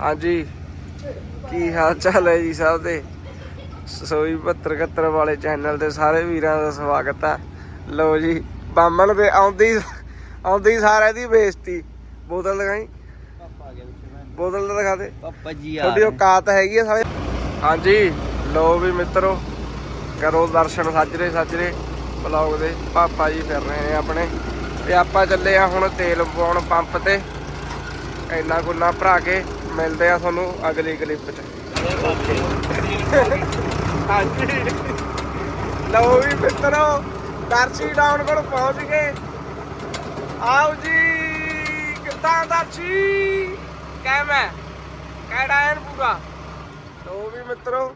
ਹਾਂਜੀ। ਕੀ ਹਾਲ ਚਾਲ ਹੈ ਜੀ ਸਭ ਦੇ? ਸੋਈ 72 71 ਵਾਲੇ ਚੈਨਲ ਤੇ ਸਾਰੇ ਵੀਰਾਂ ਦਾ ਸਵਾਗਤ ਹੈ ਲਓ ਜੀ ਬਾਮਣ ਦੇ ਆਉਂਦੀ ਆਉਂਦੀ ਸਾਰਿਆਂ ਦੀ ਬੇਇੱਜ਼ਤੀ। ਬੋਤਲ ਦਿਖਾਈ? ਬੋਤਲ ਤਾਂ ਦਿਖਾ ਦੇ। ਪਾਪਾ ਜੀ ਤੁਹਾਡੀ ਔਕਾਤ ਹੈਗੀ ਆ ਸਾਰੇ? ਹਾਂਜੀ ਲਓ ਵੀ ਮਿੱਤਰੋ ਕਰੋ ਦਰਸ਼ਨ ਸਾਜਰੇ ਸਾਜਰੇ ਬਲੌਗ ਦੇ। ਪਾਪਾ ਜੀ ਫਿਰ ਰਹੇ ਨੇ ਆਪਣੇ। ਤੇ ਆਪਾਂ ਚੱਲੇ ਆ ਹੁਣ ਤੇਲ ਪਾਉਣ ਪੰਪ ਤੇ। ਇੰਨਾ ਗੁੱਲਾ ਭਰਾ ਕੇ ਮਿਲਦੇ ਆ ਤੁਹਾਨੂੰ ਅਗਲੀ ਕਲਿੱਪ 'ਚ। ਹਾਂਜੀ। ਲਓ ਵੀ ਮਿੱਤਰੋ, ਦਰਸ਼ੀ ਡਾਊਨ ਕੋਲ ਪਹੁੰਚ ਗਏ। ਆਓ ਜੀ, ਕਿੱਦਾਂ ਦਰਸ਼ੀ? ਕਹਿ ਕਿਹੜਾ ਐਨ ਪੂਰਾ? ਲਓ ਵੀ ਮਿੱਤਰੋ,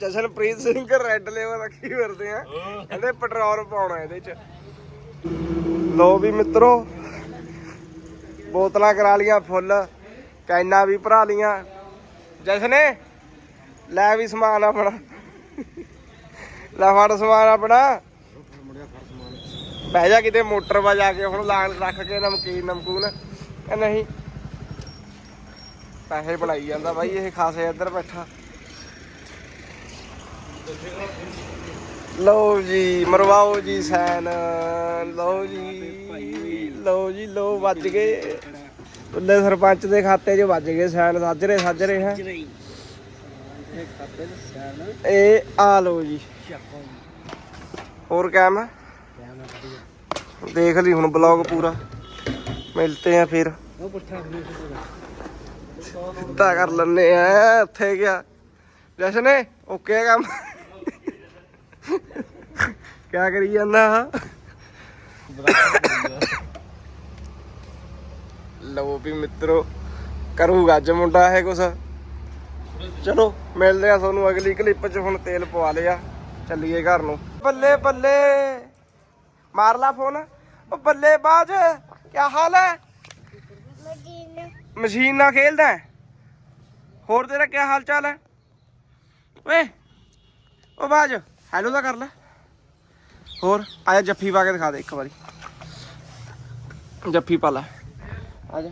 ਜਸ਼ਨਪ੍ਰੀਤ ਸਿੰਘ ਰੈੱਡ ਲੈਵਲ ਰੱਖੀ ਫਿਰਦੇ ਆ। ਕਹਿੰਦੇ ਪੈਟਰੋਲ ਪਾਉਣਾ ਇਹਦੇ ਚ। ਲਓ ਵੀ ਮਿੱਤਰੋ, ਬੋਤਲਾਂ ਕਰਾ ਲੀਆਂ ਫੁੱਲ। ਕੈਨਾ ਵੀ ਭਰਾ ਲੀਆਂ। ਜਸ਼ਨੇ, ਲੈ ਵੀ ਸਮਾਨ ਆਪਣਾ। ਲੈ ਫੜ ਸਮਾਨ ਆਪਣਾ। ਬਹਿ ਜਾ ਕਿਤੇ ਮੋਟਰ ਵਾ ਜਾ ਕੇ, ਹੁਣ ਲਾਣ ਰੱਖ ਕੇ ਨਮਕੀਨ, ਨਮਕੂਨ। ਕਿ ਨਹੀਂ। ਪੈਸੇ ਬਣਾਈ ਜਾਂਦਾ ਬਾਈ, ਇਹ ਖਾਸੇ ਇੱਧਰ ਬੈਠਾ। ਲਓ ਜੀ, ਮਰਵਾਓ ਜੀ ਸੈਨ। ਲਓ ਜੀ ਲਓ ਜੀ ਲੋ ਵੱਜ ਗਏ। ਉੱਲੇ ਸਰਪੰਚ ਦੇ ਖਾਤੇ 'ਚ ਵੱਜ ਗਏ ਸੈਨ ਸਾਜਰੇ ਸਾਜਰੇ ਹੈ। ਇਹ ਖਾਤੇ ਦੇ ਸਿਆਣ ਇਹ ਆ ਲਓ ਜੀ। ਹੋਰ ਕੈਮ ਦੇਖ ਲਈ ਹੁਣ ਬਲੌਗ ਪੂਰਾ। ਮਿਲਤੇ ਆ ਫਿਰ। ਸਿੱਧਾ। ਕਰ ਲੈਨੇ ਆ ਉੱਥੇ ਗਿਆ। ਜਸ਼ਨੇ ਓਕੇ ਕੰਮ? ਕਿਆ ਕਰੀ ਜਾਂਦਾ ਲਓ ਵੀ ਮਿੱਤਰੋ, ਕਰੂਗਾ ਅੱਜ ਮੁੰਡਾ ਇਹ ਕੁਛ। ਚਲੋ, ਮਿਲਦੇ ਆ ਤੁਹਾਨੂੰ ਅਗਲੀ ਕਲਿੱਪ 'ਚ, ਹੁਣ ਤੇਲ ਪਵਾ ਲਿਆ। ਚੱਲੀਏ ਘਰ ਨੂੰ। ਬੱਲੇ ਬੱਲੇ। ਮਾਰ ਲਾ ਫੋਨ ਉਹ ਬੱਲੇ ਬਾਜ ਕੀ ਹਾਲ ਹੈ? ਮਸ਼ੀਨ ਨਾਲ ਖੇਲਦਾ ਹੋਰ ਤੇਰਾ ਕੀ ਹਾਲ ਚਾਲ ਹੈ? ਓਏ ਓ ਬਾਜ ਹੈਲੋ ਦਾ ਕਰ ਲੈ। ਹੋਰ, ਆਇਆ ਜੱਫੀ ਪਾ ਕੇ ਦਿਖਾ ਦੇ ਇੱਕ ਵਾਰੀ। ਜੱਫੀ ਪਾ ਲੈ। ਆ ਜਾ।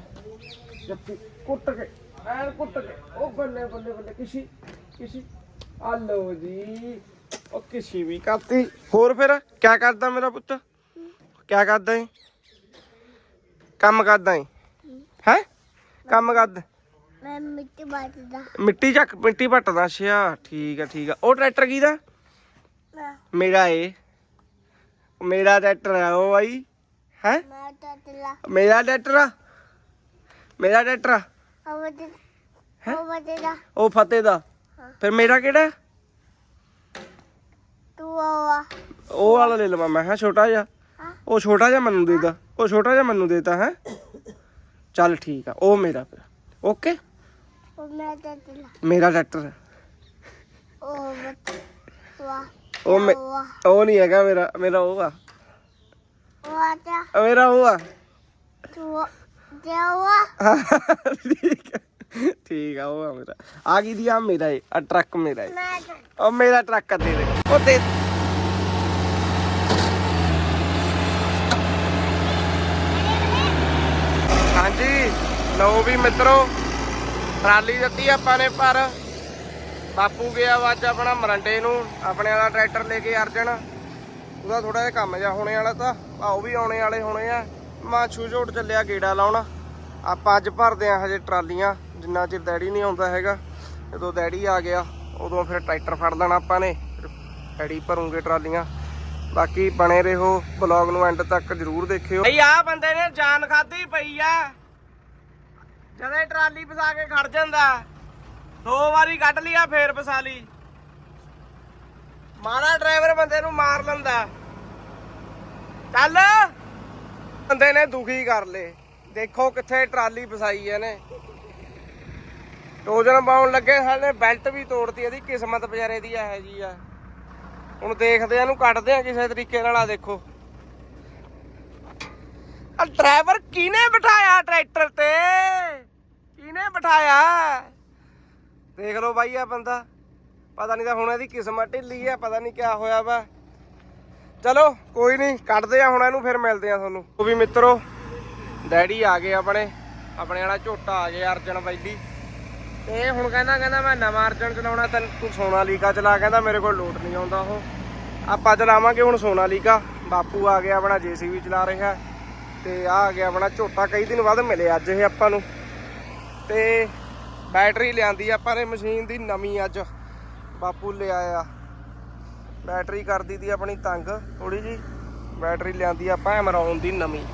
ਜੱਫੀ ਕੁੱਟ ਕੇ ਐਨ ਕੁੱਟ ਕੇ। ਉਹ ਬੱਲੇ ਬੱਲੇ ਬੱਲੇ ਕਿਸੀ ਕਿਸੀ। ਆ ਲਓ ਜੀ। ਉਹ ਕਿਸੀ ਵੀ ਕਰਤੀ। ਹੋਰ ਫਿਰ ਕੀ ਕਰਦਾ ਮੇਰਾ ਪੁੱਤ? ਕੀ ਕਰਦਾ ਏ ਕੰਮ ਕਰਦਾ ਏ ਹੈ? ਕੰਮ ਕਰਦਾ? ਮੈਂ ਮਿੱਟੀ ਚੱਕ ਮਿੱਟੀ ਪੱਟਦਾ ਅੱਛਾ। ਠੀਕ ਆ ਠੀਕ ਆ। ਉਹ ਟਰੈਕਟਰ ਕਿਹਦਾ? ਮੇਰਾ ਏ। ਮੇਰਾ ਟਰੈਕਟਰ ਆ ਉਹ ਬਾਈ। ਹੈ? ਮੇਰਾ ਟਰੈਕਟਰ ਆ। ਮੇਰਾ ਟਰੈਕਟਰ ਆ। ਉਹ ਫਤਿਹ ਦਾ। ਫਿਰ ਮੇਰਾ ਕਿਹੜਾ? ਤੂੰ ਉਹ ਵਾਲਾ ਲੈ ਲਵਾਂ ਮੈਂ ਹਾਂ ਛੋਟਾ ਜਿਹਾ। ਹਾਂ। ਉਹ ਛੋਟਾ ਜਿਹਾ ਮੈਨੂੰ ਦੇਦਾ ਉਹ ਛੋਟਾ ਜਿਹਾ ਮੈਨੂੰ ਦੇਤਾ ਹੈ। ਚੱਲ ਠੀਕ ਆ ਉਹ ਮੇਰਾ ਫਿਰ। ਓਕੇ? ਉਹ ਮੈਂ ਟਟਲਾ ਮੇਰਾ ਟਰੈਕਟਰ ਆ। ਉਹ ਬਤ ਵਾ ਉਹ ਮੇ- ਵਾ ਉਹ ਨਹੀਂ ਹੈਗਾ ਮੇਰਾ ਮੇਰਾ ਉਹ ਆ। ਵਾ ਤਾ ਆ ਮੇਰਾ ਉਹ ਆ। ਤੂੰ ਦੇਵਾ ਠੀਕ ਆ ਠੀਕ ਆ ਉਹ ਆ ਮੇਰਾ। ਆ ਕੀ ਦੀ ਆ? ਮੇਰਾ ਏ ਆ ਟਰੱਕ ਮੇਰਾ ਏ ਮੈਂ ਉਹ ਮੇਰਾ ਟਰੱਕ ਦੇ ਦੇ ਉਹ ਦੇ ਹਾਂਜੀ ਲਓ ਵੀ ਮਿੱਤਰੋ ਟਰਾਲੀ ਦਿੱਤੀ ਆਪਾਂ ਨੇ ਪਰ ਬਾਪੂ ਗਿਆ ਵਾ ਅੱਜ ਆਪਣਾ ਮਰੰਡੇ ਨੂੰ ਆਪਣੇ ਵਾਲਾ ਟਰੈਕਟਰ ਲੈ ਕੇ ਅਰਜਨ। ਉਹਦਾ ਥੋੜਾ ਜਿਹਾ ਕੰਮ ਜਿਹਾ ਹੋਣੇ ਵਾਲਾ ਤਾਂ ਆ ਉਹ ਵੀ ਆਉਣੇ ਵਾਲੇ ਹੋਣੇ ਆ। ਮਾਂ ਛੂ ਚੱਲਿਆ ਗੇੜਾ ਲਾਉਣ। ਆਪਾਂ ਅੱਜ ਭਰਦੇ ਆ ਹਜੇ ਟਰਾਲੀਆਂ, ਜਿੰਨਾ ਚਿਰ ਡੈਡੀ ਨਹੀਂ ਆਉਂਦਾ ਹੈਗਾ। ਜਦੋਂ ਡੈਡੀ ਆ ਗਿਆ, ਉਦੋਂ ਫਿਰ ਟਰੈਕਟਰ ਫੜ ਲੈਣਾ ਆਪਾਂ ਨੇ ਡੈਡੀ ਭਰੂਗੇ ਟਰਾਲੀਆਂ। ਬਾਕੀ ਬਣੇ ਰਹੋ ਬਲੌਗ ਨੂੰ ਐਂਡ ਤੱਕ ਜਰੂਰ ਦੇਖਿਓ। ਬਈ ਆ ਬੰਦੇ ਨੇ ਜਾਨ ਖਾਦੀ ਪਈ ਆ। ਜਦੋਂ ਟਰਾਲੀ ਫਸਾ ਕੇ ਖੜ ਜਾਂਦਾ, ਦੋ ਵਾਰੀ ਕੱਢ ਲਿਆ ਫੇਰ ਫਸਾ ਲਈ। ਮਾਰਾ ਡਰਾਈਵਰ ਬੰਦੇ ਨੂੰ ਮਾਰ ਲੈਂਦਾ। ਚੱਲ। ਬੰਦੇ ਨੇ ਦੁਖੀ ਕਰ ਲੇ ਦੇਖੋ ਕਿੱਥੇ ਟਰਾਲੀ ਫਸਾਈ ਇਹਨੇ। ਟੋਜਨ ਪਾਉਣ ਲੱਗੇ ਸਾਲੇ ਬੈਲਟ ਵੀ ਤੋੜਤੀ, ਇਹਦੀ ਕਿਸਮਤ ਵਿਚਾਰੇ ਦੀ ਇਹੋ ਜੀ ਆ। ਹੁਣ ਦੇਖਦੇ ਆ, ਇਹਨੂੰ ਕੱਢਦੇ ਆ ਕਿਸੇ ਤਰੀਕੇ ਨਾਲ ਆ ਦੇਖੋ। ਆ ਡਰਾਈਵਰ ਕਿਨੇ ਬਿਠਾਇਆ ਟਰੈਕਟਰ ਤੇ? ਕਿਨੇ ਬਿਠਾਇਆ? ਦੇਖ ਲਓ ਬਾਈ ਆ ਬੰਦਾ। ਪਤਾ ਨਹੀਂ ਤਾਂ ਹੁਣ ਇਹਦੀ ਕਿਸਮਤ ਢਿੱਲੀ ਆ, ਪਤਾ ਨਹੀਂ ਕਿਆ ਹੋਇਆ ਵਾ। ਚਲੋ, ਕੋਈ ਨਹੀਂ, ਕੱਢਦੇ ਆ ਹੁਣ ਇਹਨੂੰ, ਫਿਰ ਮਿਲਦੇ ਆ ਤੁਹਾਨੂੰ। ਉਹ ਵੀ ਮਿੱਤਰੋ, ਡੈਡੀ ਆ ਗਏ ਆਪਣੇ ਆਪਣੇ ਵਾਲਾ ਝੋਟਾ ਆ ਗਿਆ ਅਰਜਨ ਵੈਲੀ ਤੇ ਇਹ ਹੁਣ ਕਹਿੰਦਾ ਕਹਿੰਦਾ ਮੈਂ ਨਵਾਂ ਅਰਜਨ ਚਲਾਉਣਾ, ਤੈਨੂੰ ਤੂੰ ਸੋਨਾ ਲੀਕਾ ਚਲਾ, ਕਹਿੰਦਾ ਮੇਰੇ ਕੋਲ ਲੋਟ ਨਹੀਂ ਆਉਂਦਾ ਉਹ। ਆਪਾਂ ਚਲਾਵਾਂਗੇ ਹੁਣ ਸੋਨਾ ਲੀਕਾ ਬਾਪੂ ਆ ਗਿਆ ਆਪਣਾ, ਜੀਸੀਬੀ ਚਲਾ ਰਿਹਾ। ਤੇ ਆ ਆ ਗਿਆ ਆਪਣਾ ਝੋਟਾ, ਕਈ ਦਿਨ ਬਾਅਦ ਮਿਲੇ ਅੱਜ ਇਹ ਆਪਾਂ ਨੂੰ। ਤੇ ਬੈਟਰੀ ਲਿਆਂਦੀ ਆਪਾਂ ਨੇ, ਮਸ਼ੀਨ ਦੀ ਨਵੀਂ ਅੱਜ। ਬਾਪੂ ਲਿਆਇਆ। ਬੈਟਰੀ ਕਰਦੀ ਦੀ ਆਪਣੀ ਤੰਗ ਥੋੜੀ ਜੀ ਬੈਟਰੀ ਲਿਆਂਦੀ ਆਪਾਂ ਐਮਰੌਨ ਦੀ ਨਵੀਂ।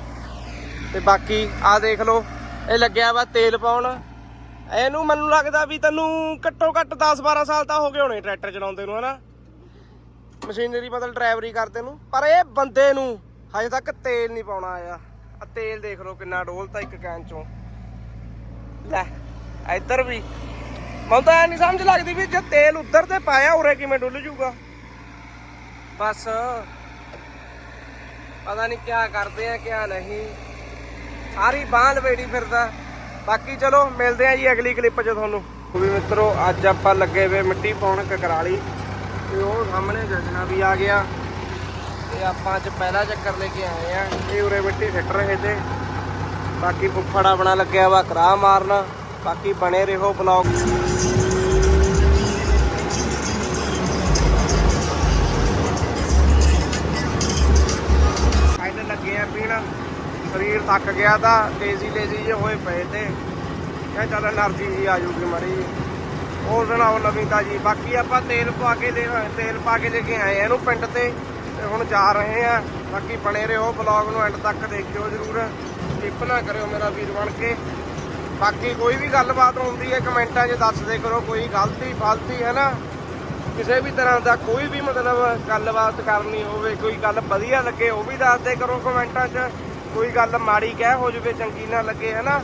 ਤੇ ਬਾਕੀ ਆ ਦੇਖ ਲਓ, ਇਹ ਲੱਗਿਆ ਵਾ ਤੇਲ ਪਾਉਣ। ਇਹਨੂੰ ਮੈਨੂੰ ਲੱਗਦਾ ਵੀ ਤੈਨੂੰ ਘੱਟੋ ਘੱਟ 10 12 ਸਾਲ ਤਾਂ ਹੋ ਗਏ ਹੋਣੇ ਟਰੈਕਟਰ ਚਲਾਉਂਦੇ ਨੂੰ, ਹਨਾ? ਮਸ਼ੀਨਰੀ ਬਦਲ ਡਰਾਈਵਰੀ ਕਰਦੇ ਨੂੰ, ਪਰ ਇਹ ਬੰਦੇ ਨੂੰ ਹਜੇ ਤੱਕ ਤੇਲ ਨਹੀਂ ਪਾਉਣਾ ਆਇਆ। ਆ ਤੇਲ ਦੇਖ ਲਓ ਕਿੰਨਾ ਡੋਲਤਾ ਇੱਕ ਕੈਨ ਚੋਂ। ਲੈ, ਇੱਧਰ ਵੀ। ਮੈਨੂੰ ਤਾਂ ਇਹ ਨਹੀਂ ਸਮਝ ਲੱਗਦੀ ਵੀ ਜੇ ਤੇਲ ਉੱਧਰ ਤੇ ਪਾਇਆ, ਉਰੇ ਕਿਵੇਂ ਡੁੱਲ ਜੂਗਾ? ਬਸ। ਪਤਾ ਨਹੀਂ ਕਿਆ ਕਰਦੇ ਆ, ਕਿਆ ਨਹੀਂ। ਸਾਰੀ ਬਾਂਹ ਲਵੇੜੀ ਫਿਰਦਾ। ਬਾਕੀ ਚਲੋ, ਮਿਲਦੇ ਆ ਜੀ ਅਗਲੀ ਕਲਿੱਪ 'ਚ ਤੁਹਾਨੂੰ। ਉਹ ਵੀ ਮਿੱਤਰੋ, ਅੱਜ ਆਪਾਂ ਲੱਗੇ ਵੇ ਮਿੱਟੀ ਪਾਉਣ ਕਕਰਾਲੀ। ਤੇ ਉਹ ਸਾਹਮਣੇ ਜਜਨਾ ਵੀ ਆ ਗਿਆ। ਤੇ ਆਪਾਂ ਅੱਜ ਪਹਿਲਾ ਚੱਕਰ ਲੈ ਕੇ ਆਏ ਆ। ਇਹ ਉਰੇ ਮਿੱਟੀ ਸਿੱਟ ਰਹੇ ਤੇ। ਬਾਕੀ ਫੁੱਫੜ ਆਪਣਾ ਲੱਗਿਆ ਵਾ ਕਰਾ ਮਾਰਨਾ। ਬਾਕੀ ਬਣੇ ਰਹੋ ਬਲੌਗ ਸਰੀਰ ਥੱਕ ਗਿਆ ਤਾਂ ਤੇਜ਼ੀ ਲੇਜ਼ੀ ਜੇ ਹੋਏ ਪਏ ਤੇ ਇਹ ਚੱਲ એનર્ਜੀ ਜੀ ਆ ਜੂਗੀ ਮਰੀ ਉਸ ਦਿਨ ਉਹ ਨਵੀਂ ਤਾਜੀ ਬਾਕੀ ਆਪਾਂ ਤੇਲ ਪਾ ਕੇ ਲੈ ਤੇਲ ਪਾ ਕੇ ਲੈ ਕੇ ਆਏ ਇਹਨੂੰ ਪਿੰਡ ਤੇ ਤੇ ਹੁਣ ਜਾ ਰਹੇ ਆ। ਬਾਕੀ ਬਣੇ ਰਹੋ ਬਲੌਗ ਨੂੰ ਐਂਡ ਤੱਕ ਦੇਖਿਓ ਜਰੂਰ। ਟਿਪ ਨਾ ਕਰਿਓ ਮੇਰਾ ਵੀਰ ਬਣ ਕੇ। ਬਾਕੀ ਕੋਈ ਵੀ ਗੱਲਬਾਤ ਹੁੰਦੀ ਹੈ, ਕਮੈਂਟਾਂ 'ਚ ਦੱਸਦੇ ਕਰੋ, ਕੋਈ ਗਲਤੀ ਫਲਤੀ ਹੈ ਨਾ। ਕਿਸੇ ਵੀ ਤਰ੍ਹਾਂ ਦਾ ਕੋਈ ਵੀ ਮਤਲਬ ਗੱਲਬਾਤ ਕਰਨੀ ਹੋਵੇ, ਕੋਈ ਗੱਲ ਵਧੀਆ ਲੱਗੇ ਉਹ ਵੀ ਦੱਸਦੇ ਕਰੋ ਕਮੈਂਟਾਂ 'ਚ। ਕੋਈ ਗੱਲ ਮਾੜੀ ਕਹਿ ਹੋ ਜਵੇ, ਚੰਗੀ ਨਾ ਲੱਗੇ ਹੈ ਨਾ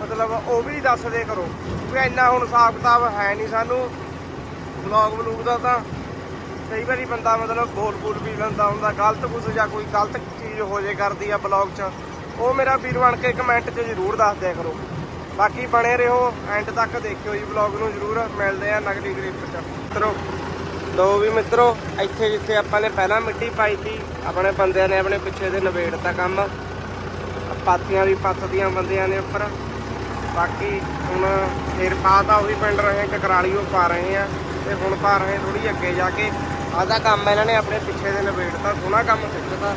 ਮਤਲਬ ਉਹ ਵੀ ਦੱਸ ਦੇ ਕਰੋ ਕਿਉਂਕਿ ਇੰਨਾ ਹੁਣ ਹਿਸਾਬ ਕਿਤਾਬ ਹੈ ਨਹੀਂ ਸਾਨੂੰ। ਵਲੌਗ ਵਲੂਗ ਦਾ ਤਾਂ ਕਈ ਵਾਰੀ ਬੰਦਾ ਮਤਲਬ ਬੋਲ ਬੋਲ ਵੀ ਲੈਂਦਾ ਹੁੰਦਾ, ਗਲਤ ਕੁਝ ਜਾਂ ਕੋਈ ਗਲਤ ਚੀਜ਼ ਹੋ ਜੇ ਕਰਦੀ ਆ ਬਲੌਗ 'ਚ, ਉਹ ਮੇਰਾ ਵੀਰ ਬਣ ਕੇ ਕਮੈਂਟ 'ਚ ਜ਼ਰੂਰ ਦੱਸ ਦਿਆ ਕਰੋ। ਬਾਕੀ ਬਣੇ ਰਹੋ ਐਂਡ ਤੱਕ ਦੇਖਿਓ ਜੀ ਵਲੌਗ ਨੂੰ ਜ਼ਰੂਰ। ਮਿਲਦੇ ਆ ਨਗਲੀ ਗਰੀਪ 'ਚ ਮਿੱਤਰੋ ਲੋ ਵੀ ਮਿੱਤਰੋ, ਇੱਥੇ ਜਿੱਥੇ ਆਪਾਂ ਨੇ ਪਹਿਲਾਂ ਮਿੱਟੀ ਪਾਈ ਸੀ, ਆਪਣੇ ਬੰਦਿਆਂ ਨੇ ਆਪਣੇ ਪਿੱਛੇ ਦੇ ਨਵੇੜਤਾ ਕੰਮ। ਪਾਤੀਆਂ ਵੀ ਪੱਤਦੀਆਂ ਬੰਦਿਆਂ ਨੇ ਉੱਪਰ। ਬਾਕੀ ਹੁਣ ਫੇਰ ਪਾਤਾ ਉਹੀ ਪਿੰਡ ਰਹੇ ਕਕਰਾਲੀ ਉਹ ਪਾ ਰਹੇ ਆ, ਤੇ ਹੁਣ ਪਾ ਰਹੇ ਥੋੜੀ ਅੱਗੇ ਜਾ ਕੇ। ਆਦਾ ਕੰਮ ਇਹਨਾਂ ਨੇ ਆਪਣੇ ਪਿੱਛੇ ਦੇ ਨਵੇੜਤਾ ਸੋਹਣਾ ਕੰਮ ਸਿੱਖਦਾ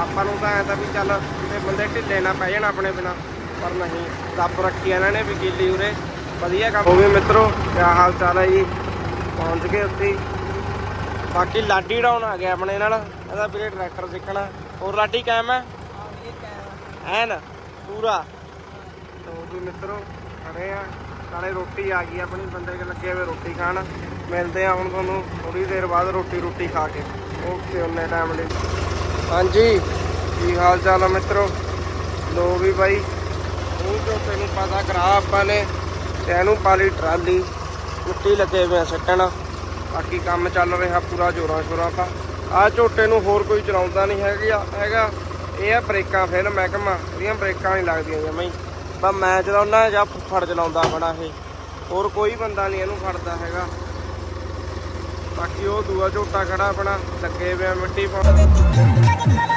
ਆਪਾਂ ਨੂੰ ਤਾਂ ਐ ਤਾਂ ਵੀ ਚੱਲ, ਕਿਤੇ ਬੰਦੇ ਢਿੱਲੇ ਨਾ ਪੈ ਜਾਣ ਆਪਣੇ ਬਿਨਾ, ਪਰ ਨਹੀਂ, ਰੱਬ ਰੱਖੀ ਇਹਨਾਂ ਨੇ ਵੀ ਵਕੀਲੀ ਉਰੇ। ਵਧੀਆ ਕੰਮ। ਹੋ ਗਏ ਮਿੱਤਰੋ, ਕਿਆ ਹਾਲ ਚਾਲ ਹੈ ਜੀ? ਪਹੁੰਚ ਗਏ ਉੱਥੇ ਬਾਕੀ ਲਾਡੀ ਡਾਉਨ ਆ ਗਿਆ ਆਪਣੇ ਨਾਲ, ਇਹਦਾ ਵੀਰੇ ਟਰੈਕਟਰ ਸਿੱਖਣਾ ਹੋਰ ਲਾਡੀ ਕਾਇਮ ਹੈ ਐਨ ਪੂਰਾ? ਤੋ ਜੀ ਮਿੱਤਰੋ, ਖੜੇ ਆ। ਨਾਲੇ ਰੋਟੀ ਆ ਗਈ ਆਪਣੀ, ਬੰਦੇ ਲੱਗੇ ਹੋਏ ਰੋਟੀ ਖਾਣ। ਮਿਲਦੇ ਆ ਹੁਣ ਤੁਹਾਨੂੰ ਥੋੜੀ ਦੇਰ ਬਾਅਦ ਰੋਟੀ ਰੋਟੀ ਖਾ ਕੇ। ਓਕੇ ਉਹਨੇ ਟਾਈਮ ਲਈ। ਹਾਂਜੀ, ਕੀ ਹਾਲ ਚਾਲ ਆ ਮਿੱਤਰੋ? ਲੋ ਵੀ ਬਾਈ ਉਹ ਜੋ ਤੈਨੂੰ ਪਤਾ ਕਰਾ ਆਪਾਂ ਨੇ ਤੇ ਇਹਨੂੰ ਪਾਲੀ ਟਰਾਲੀ। ਮਿੱਟੀ ਲੱਗੇ ਹੋਏ ਆ ਸੱਟਣ। ਬਾਕੀ ਕੰਮ ਚੱਲ ਰਿਹਾ ਪੂਰਾ ਜੋਰਾਂ ਸ਼ੋਰਾਂ ਦਾ। ਆ ਝੋਟੇ ਨੂੰ ਹੋਰ ਕੋਈ ਚਲਾਉਂਦਾ ਨਹੀਂ ਹੈਗਾ ਹੈਗਾ। ਇਹ ਆ ਬ੍ਰੇਕਾਂ ਫਿਰ ਮਹਿਕਮਾ, ਇਹਦੀਆਂ ਬ੍ਰੇਕਾਂ ਨਹੀਂ ਲੱਗਦੀਆਂ ਜਮਾਂ ਹੀ। ਬਸ ਮੈਂ ਚਲਾਉਣਾ ਜਾਂ ਫੜ ਚਲਾਉਂਦਾ ਬੜਾ ਇਹ। ਹੋਰ ਕੋਈ ਬੰਦਾ ਨਹੀਂ ਇਹਨੂੰ ਫੜਦਾ ਹੈਗਾ। ਬਾਕੀ ਉਹ ਦੂਆ ਝੋਟਾ ਖੜਾ ਆਪਣਾ, ਲੱਗੇ ਪਿਆ ਮਿੱਟੀ ਪਾਉਣ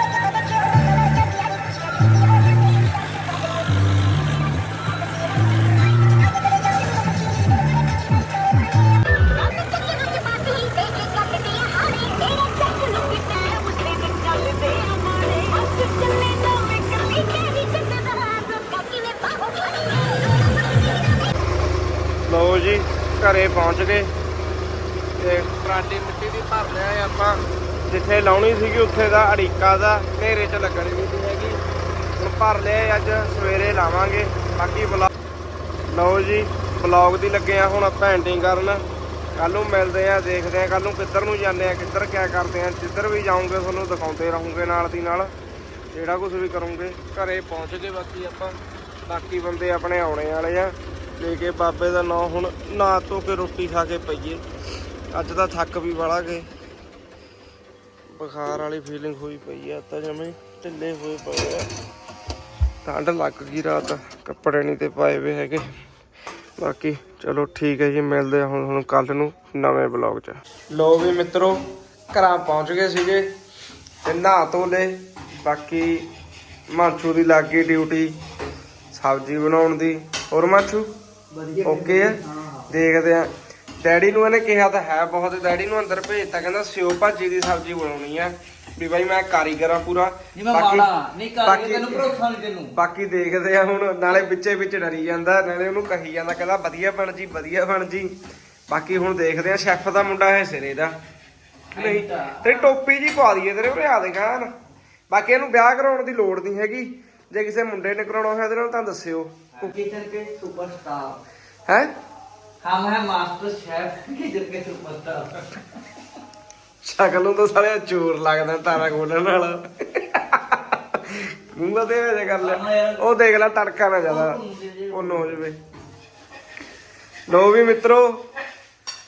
ਲਾਉਣੀ ਸੀਗੀ ਉੱਥੇ ਦਾ ਅੜੀਕਾ ਦਾ, ਹਨੇਰੇ 'ਚ ਲੱਗਣੀ ਨਹੀਂ ਸੀ ਹੈਗੀ। ਹੁਣ ਭਰ ਲਿਆ ਅੱਜ, ਸਵੇਰੇ ਲਾਵਾਂਗੇ। ਬਾਕੀ ਬਲੌਗ ਲਓ ਜੀ ਬਲੌਗ ਦੀ ਲੱਗੇ ਆ ਹੁਣ ਆਪਾਂ ਐਂਡਿੰਗ ਕਰਨ। ਕੱਲ ਨੂੰ ਮਿਲਦੇ ਆ, ਦੇਖਦੇ ਆ ਕੱਲ ਨੂੰ ਕਿੱਧਰ ਨੂੰ ਜਾਂਦੇ ਆ, ਕਿੱਧਰ ਕਿਆ ਕਰਦੇ ਆ, ਜਿੱਧਰ ਵੀ ਜਾਉਂਗੇ ਤੁਹਾਨੂੰ ਦਿਖਾਉਂਦੇ ਰਹੂੰਗੇ ਨਾਲ ਦੀ ਨਾਲ। ਜਿਹੜਾ ਕੁਝ ਵੀ ਕਰੂੰਗੇ, ਘਰੇ ਪਹੁੰਚ ਗਏ ਬਾਕੀ ਆਪਾਂ। ਬਾਕੀ ਬੰਦੇ ਆਪਣੇ ਆਉਣੇ ਵਾਲੇ ਆ। ਲੈ ਕੇ ਬਾਬੇ ਦਾ ਨਾਂ ਹੁਣ, ਨਾ ਧੋ ਕੇ ਰੋਟੀ ਖਾ ਕੇ ਪਈਏ। ਅੱਜ ਤਾਂ ਥੱਕ ਵੀ ਬੜਾ ਗਏ ਬੁਖਾਰ ਵਾਲੀ ਫੀਲਿੰਗ ਹੋਈ ਪਈ ਆ ਤਾਂ ਜਮੇ ਢਿੱਲੇ ਹੋਏ ਪਏ ਆ। ਠੰਡ ਲੱਗ ਗਈ ਰਾਤ ਕੱਪੜੇ ਨਹੀਂ ਤੇ ਪਾਏ ਵੇ ਹੈਗੇ। ਬਾਕੀ ਚਲੋ ਠੀਕ ਹੈ ਜੀ ਮਿਲਦੇ ਆ ਹੁਣ ਹੁਣ ਕੱਲ ਨੂੰ ਨਵੇਂ ਬਲੌਗ 'ਚ। ਲੋ ਵੀ ਮਿੱਤਰੋ ਘਰਾਂ ਪਹੁੰਚ ਗਏ ਸੀਗੇ ਤੇ ਨਹਾ ਧੋ ਲਏ। ਬਾਕੀ ਮਾਂਚੂ ਦੀ ਲੱਗ ਗਈ ਡਿਊਟੀ ਸਬਜ਼ੀ ਬਣਾਉਣ ਦੀ। ਹੋਰ ਮਾਚੂ ਓਕੇ ਆ? ਦੇਖਦੇ ਆ। ਡੈਡੀ ਨੂੰ ਇਹਨੇ ਕਿਹਾ ਤਾਂ ਹੈ ਬਹੁਤ ਡੈਡੀ ਨੂੰ ਅੰਦਰ ਭੇਜਤਾ ਕਹਿੰਦਾ ਸਿਓ ਭਾਜੀ ਦੀ ਸਬਜ਼ੀ ਬਣਾਉਣੀ ਆ। ਵੀ ਬਾਈ ਮੈਂ ਕਾਰੀਗਰ ਆ ਪੂਰਾ ਬਾਕੀ- ਨਹੀਂ ਕਰ ਬਾਕੀ- ਤੈਨੂੰ ਭਰੋਸਾ ਨਹੀਂ ਤੈਨੂੰ। ਬਾਕੀ ਦੇਖਦੇ ਆ ਹੁਣ ਨਾਲੇ ਵਿੱਚੇ ਵਿੱਚ ਡਰੀ ਜਾਂਦਾ ਨਾਲੇ ਉਹਨੂੰ ਕਹੀ ਜਾਂਦਾ ਕਹਿੰਦਾ ਵਧੀਆ ਬਣ ਜੀ ਵਧੀਆ ਬਣ ਜੀ। ਬਾਕੀ ਹੁਣ ਦੇਖਦੇ ਆ ਸ਼ੈਫ ਦਾ ਮੁੰਡਾ ਹੈ ਸਿਰੇ ਦਾ। ਨਹੀਂ ਤੇ। ਟੋਪੀ ਜੀ ਪਾ ਦਈਏ ਤੇਰੇ ਉਰੇ ਆ ਦੇਗਾ ਹਨ ਬਾਕੀ ਇਹਨੂੰ ਵਿਆਹ ਕਰਾਉਣ ਦੀ ਲੋੜ ਨਹੀਂ ਹੈਗੀ। ਜੇ ਕਿਸੇ ਮੁੰਡੇ ਨੇ ਕਰਾਉਣਾ ਹੋਇਆ ਤੇਰੇ ਨਾਲ ਤਾਂ ਦੱਸਿਓ। ਕਿਚਨ ਕੇ ਸੁਪਰਸਟਾਰ ਹੈ? हम है मास्टर शेफ किचन के सुपरस्टार ਸ਼ਕਲ ਨੂੰ ਤਾਂ ਸਾਲਿਆ ਚੋਰ ਲੱਗਦਾ ਤਾਰਾ ਖੋਲਣ ਵਾਲਾ ਮੂੰਹ ਤੇ ਹੋ ਜਾ ਕਰ ਲਿਆ ਉਹ ਦੇਖ ਲੈ ਤੜਕਾ ਨਾ ਜ਼ਿਆਦਾ ਉਹਨ ਹੋ ਜਵੇ ਲੋ ਵੀ ਮਿੱਤਰੋ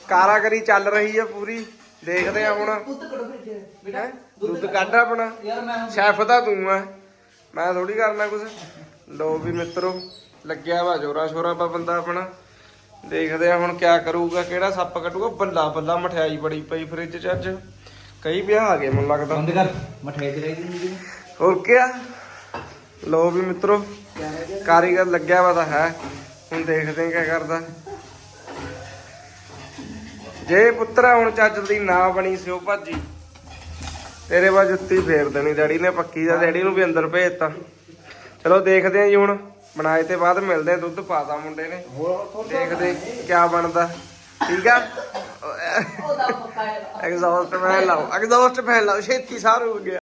ਕਾਰਾਗਰੀ ਚੱਲ ਰਹੀ ਆ ਪੂਰੀ ਦੇਖਦੇ ਆ ਹੁਣ दूध कड़ो फिर बेटा ਹੈਂ? ਦੁੱਧ ਕੱਢ ਆਪਣਾ यार मैं ਸ਼ੈਫ ਤਾਂ ਤੂੰ ਆ ਮੈਂ ਥੋੜੀ ਕਰਨਾ ਕੁਝ ਲੋ ਵੀ ਮਿੱਤਰੋ ਲੱਗਿਆ ਵਾ ਜੋਰਾ ਸ਼ੋਰਾ ਪਾ ਬੰਦਾ ਆਪਣਾ ਦੇਖਦੇ ਆ ਹੁਣ ਕਿਆ ਕਰੂਗਾ ਕਿਹੜਾ ਸੱਪ ਕੱਟੂਗਾ ਬੱਲਾ ਬੱਲਾ ਮਠਿਆਈ ਬੜੀ ਪਈ ਫ੍ਰਿਜ 'ਚ ਅੱਜ। ਕਈ ਵਿਆਹ ਆ ਗਏ ਮੈਨੂੰ ਲੱਗਦਾ। ਬੰਦ ਕਰ ਮਠਾਈ ਤੇ ਰਹੀ ਹੁੰਦੀ ਹੋਰ ਕਿਆ? ਲੋ ਵੀ ਮਿੱਤਰੋ ਕਾਰੀਗਰ ਲੱਗਿਆ ਵਾ ਤਾਂ ਹੈ। ਹੁਣ ਦੇਖਦੇ ਆ ਕਿਆ ਕਰਦਾ। ਜੇ ਪੁੱਤਰਾ ਹੁਣ ਚੱਜ ਦੀ ਨਾ ਬਣੀ ਸਿਓ ਭਾਜੀ। ਤੇਰੇ ਵਾ ਜੁੱਤੀ ਫੇਰ ਦੇਣੀ ਡੈਡੀ ਨੇ ਪੱਕੀ ਦਾ ਡੈਡੀ ਨੂੰ ਵੀ ਅੰਦਰ ਭੇਜਤਾ। ਚਲੋ ਦੇਖਦੇ ਆ ਜੀ ਹੁਣ। ਬਣਾਏ ਤੇ ਬਾਅਦ ਮਿਲਦੇ ਆ ਦੁੱਧ ਪਾਤਾ ਮੁੰਡੇ ਨੇ। ਦੇਖਦੇ ਕੀ ਬਣਦਾ। ਠੀਕ ਆ? ਉਹਦਾ ਪਕਾਇਆ ਐਗਜ਼ੌਸਟ ਫੈਨ ਲਾਓ। ਐਗਜ਼ੌਸਟ ਫੈਨ ਲਾਓ। ਛੇਤੀ ਸਾਰ ਹੋ ਗਿਆ।